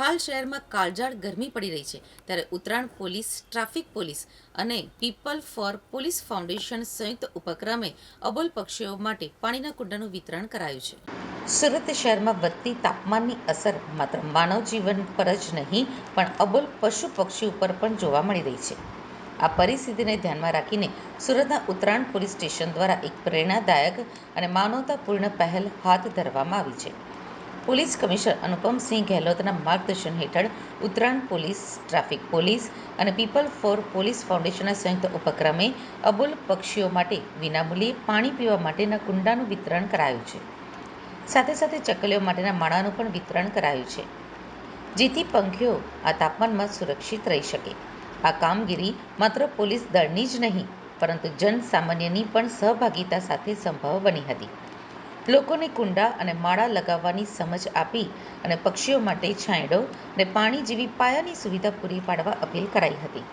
હાલ શહેરમાં કાળઝાળ ગરમી પડી રહી છે. ત્યારે ઉત્તરાયણ પોલીસ, ટ્રાફિક પોલીસ અને પીપલ ફોર પોલીસ ફાઉન્ડેશન સંયુક્ત ઉપક્રમે અબોલ પક્ષીઓ માટે પાણીના કુંડાનું વિતરણ કરાયું છે. સુરત શહેરમાં વધતી તાપમાનની અસર માત્ર માનવ જીવન પર જ નહીં, પણ અબોલ પશુ પક્ષી ઉપર પણ જોવા મળી રહી છે. આ પરિસ્થિતિને ધ્યાનમાં રાખીને સુરતના ઉત્તરાયણ પોલીસ સ્ટેશન દ્વારા એક પ્રેરણાદાયક અને માનવતાપૂર્ણ પહેલ હાથ ધરવામાં આવી છે. પોલીસ કમિશનર અનુપમસિંહ ગહેલોતના માર્ગદર્શન હેઠળ ઉત્તરાયણ પોલીસ, ટ્રાફિક પોલીસ અને પીપલ ફોર પોલીસ ફાઉન્ડેશનના સંયુક્ત ઉપક્રમે અબોલ પક્ષીઓ માટે વિનામૂલ્યે પાણી પીવા માટેના કુંડાનું વિતરણ કરાયું છે. સાથે સાથે ચકલીઓ માટેના માળાનું પણ વિતરણ કરાયું છે. જેથી પંખીઓ આ તાપમાનમાં સુરક્ષિત રહી શકે. આ કામગીરી માત્ર પોલીસ દળની જ નહીં, પરંતુ જન સામાન્યની પણ સહભાગિતા સાથે સંભવ બની હતી. લોકોને કુંડા અને માળા લગાવવાની સમજ આપી અને પક્ષીઓ માટે છાંયડો અને પાણી જેવી પાયાની સુવિધા પૂરી પાડવા અપીલ કરાઈ હતી.